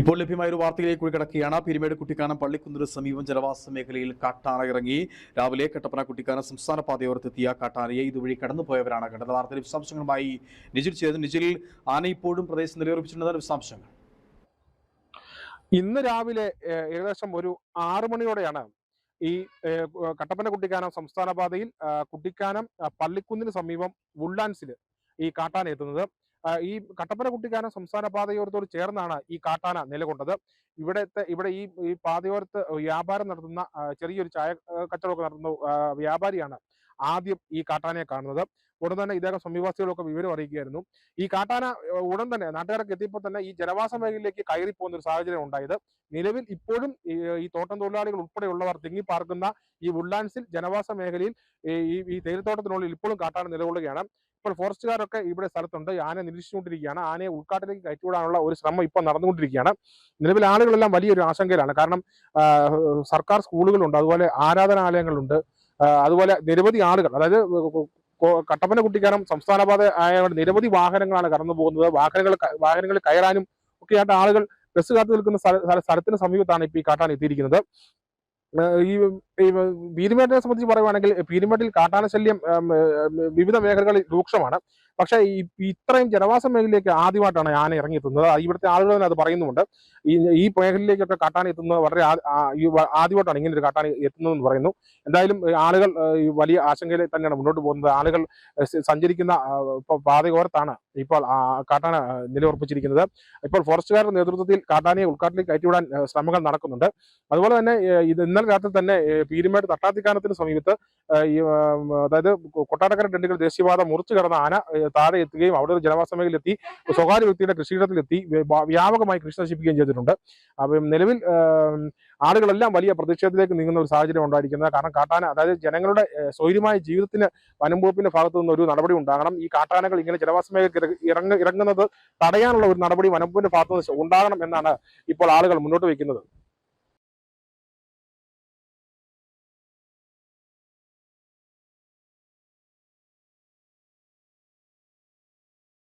ഇപ്പോൾ ലഭ്യമായ ഒരു വാർത്തയിലേക്ക് കൂടി കിടക്കുകയാണ്. പിരിമേട് കുട്ടിക്കാനം പള്ളിക്കുന്നിന് സമീപം ജനവാസ മേഖലയിൽ കാട്ടാന ഇറങ്ങി. രാവിലെ കട്ടപ്പന കുട്ടിക്കാനം സംസ്ഥാന പാതയോരത്തെത്തിയ കാട്ടാനയെ ഇതുവഴി കടന്നുപോയവരാണ് കണ്ടത്. വാർത്തയിൽ വിശദാംശങ്ങളുമായി നിജിൽ ചെയ്ത് നിജിൽ ആന ഇപ്പോഴും പ്രദേശം നിലയുറപ്പിച്ചിട്ടുണ്ട് വിശദാംശങ്ങൾ. ഇന്ന് രാവിലെ ഏകദേശം ഒരു ആറു മണിയോടെയാണ് ഈ കട്ടപ്പന കുട്ടിക്കാനം സംസ്ഥാന പാതയിൽ കുട്ടിക്കാനം പള്ളിക്കുന്നിന് സമീപം വുള്ളാൻസിൽ ഈ കാട്ടാന എത്തുന്നത്. ഈ കട്ടപ്പന കുട്ടിക്കാനം സംസ്ഥാന പാതയോരത്തോട് ചേർന്നാണ് ഈ കാട്ടാന നിലകൊണ്ടത്. ഇവിടത്തെ ഇവിടെ ഈ ഈ പാതയോരത്ത് വ്യാപാരം നടത്തുന്ന ചെറിയൊരു ചായ കച്ചവടമൊക്കെ നടത്തുന്ന വ്യാപാരിയാണ് ആദ്യം ഈ കാട്ടാനയെ കാണുന്നത്. ഉടൻ തന്നെ ഇദ്ദേഹം സമീപവാസികളൊക്കെ വിവരം അറിയിക്കുകയായിരുന്നു. ഈ കാട്ടാന ഉടൻ തന്നെ നാട്ടുകാരൊക്കെ എത്തിയപ്പോൾ തന്നെ ഈ ജനവാസ മേഖലയിലേക്ക് കയറി പോകുന്ന ഒരു സാഹചര്യം ഉണ്ടായത്. നിലവിൽ ഇപ്പോഴും ഈ തോട്ടം തൊഴിലാളികൾ ഉൾപ്പെടെയുള്ളവർ തിങ്ങി പാർക്കുന്ന ഈ വുഡ്ലാൻഡ്സിൽ ജനവാസ മേഖലയിൽ ഈ ഈ- തേയിലത്തോട്ടത്തിനുള്ളിൽ ഇപ്പോഴും കാട്ടാന നിലകൊള്ളുകയാണ്. ഇപ്പോൾ ഫോറസ്റ്റുകാരൊക്കെ ഇവിടെ സ്ഥലത്തുണ്ട്. ആനയെ നിരീക്ഷിച്ചുകൊണ്ടിരിക്കുകയാണ്. ആനയെ ഉൾക്കാട്ടിലേക്ക് കയറ്റിവിടാനുള്ള ഒരു ശ്രമം ഇപ്പോൾ നടന്നുകൊണ്ടിരിക്കുകയാണ്. നിലവിൽ ആളുകളെല്ലാം വലിയൊരു ആശങ്കയിലാണ്. കാരണം സർക്കാർ സ്കൂളുകളുണ്ട്. അതുപോലെ ആരാധനാലയങ്ങളുണ്ട്. അതുപോലെ നിരവധി ആളുകൾ അതായത് കട്ടപ്പന കുട്ടിക്കാനം സംസ്ഥാന പാത ആയതുകൊണ്ട് നിരവധി വാഹനങ്ങളാണ് കടന്നു പോകുന്നത്. വാഹനങ്ങൾ വാഹനങ്ങളിൽ കയറാനും ഒക്കെയായിട്ട് ആളുകൾ ബസ് കാത്തു നിൽക്കുന്ന സ്ഥല- സ്ഥല- സ്ഥലത്തിന് സമീപത്താണ് ഇപ്പോൾ ഈ കാട്ടാൻ എത്തിയിരിക്കുന്നത്. ഈ ഈ പീരുമേട്ടിനെ സംബന്ധിച്ച് പറയുവാണെങ്കിൽ പീരുമേട്ടിൽ കാട്ടാന ശല്യം വിവിധ മേഖലകളിൽ രൂക്ഷമാണ്. പക്ഷെ ഈ ഇത്രയും ജനവാസ മേഖലയിലേക്ക് ആദ്യമായിട്ടാണ് ആന ഇറങ്ങിയെത്തുന്നത്. ഇവിടുത്തെ ആളുകൾ തന്നെ അത് പറയുന്നുണ്ട് ഈ മേഖലയിലേക്കൊക്കെ കാട്ടാന എത്തുന്നത് വളരെ ആദ്യമായിട്ടാണ് ഇങ്ങനെ ഒരു കാട്ടാന എത്തുന്നതെന്ന് പറയുന്നു. എന്തായാലും ആളുകൾ വലിയ ആശങ്കയിൽ തന്നെയാണ് മുന്നോട്ട് പോകുന്നത്. ആളുകൾ സഞ്ചരിക്കുന്ന പാതയോരത്താണ് ഇപ്പോൾ കാട്ടാന നിലയുറപ്പിച്ചിരിക്കുന്നത്. ഇപ്പോൾ ഫോറസ്റ്റുകാരുടെ നേതൃത്വത്തിൽ കാട്ടാനയെ ഉൾക്കാട്ടിലേക്ക് കയറ്റിവിടാൻ ശ്രമങ്ങൾ നടക്കുന്നുണ്ട്. അതുപോലെ തന്നെ ഇത് ഇന്നലെ രാത്രി തന്നെ പീരുമേട് തട്ടാത്തിക്കാനത്തിന് സമീപത്ത് ഈ അതായത് കൊട്ടാരക്കര ഡണ്ടികൾ ദേശീയപാത മുറിച്ചു കടന്ന ആന താഴെ എത്തുകയും അവിടെ ഒരു ജനവാസ മേഖലയിലെത്തി സ്വകാര്യ വ്യക്തിയുടെ കൃഷിയിടത്തിലെത്തി വ്യ- വ്യാപകമായി കൃഷി നശിപ്പിക്കുകയും ചെയ്തിട്ടുണ്ട്. അപ്പം നിലവിൽ ആളുകളെല്ലാം വലിയ പ്രതിഷേധത്തിലേക്ക് നീങ്ങുന്ന ഒരു സാഹചര്യം ഉണ്ടായിരിക്കുന്നത്. കാരണം കാട്ടാന അതായത് ജനങ്ങളുടെ സ്വൈര്യമായ ജീവിതത്തിന് വനംവകുപ്പിന്റെ ഭാഗത്തു നിന്ന് ഒരു നടപടി ഉണ്ടാകണം. ഈ കാട്ടാനകൾ ഇങ്ങനെ ജനവാസ മേഖലയ്ക്ക് ഇറങ്ങുന്നത് തടയാനുള്ള ഒരു നടപടി വനംവകുപ്പിന്റെ ഭാഗത്തു നിന്ന് ഉണ്ടാകണം എന്നാണ് ഇപ്പോൾ ആളുകൾ മുന്നോട്ട് വയ്ക്കുന്നത്.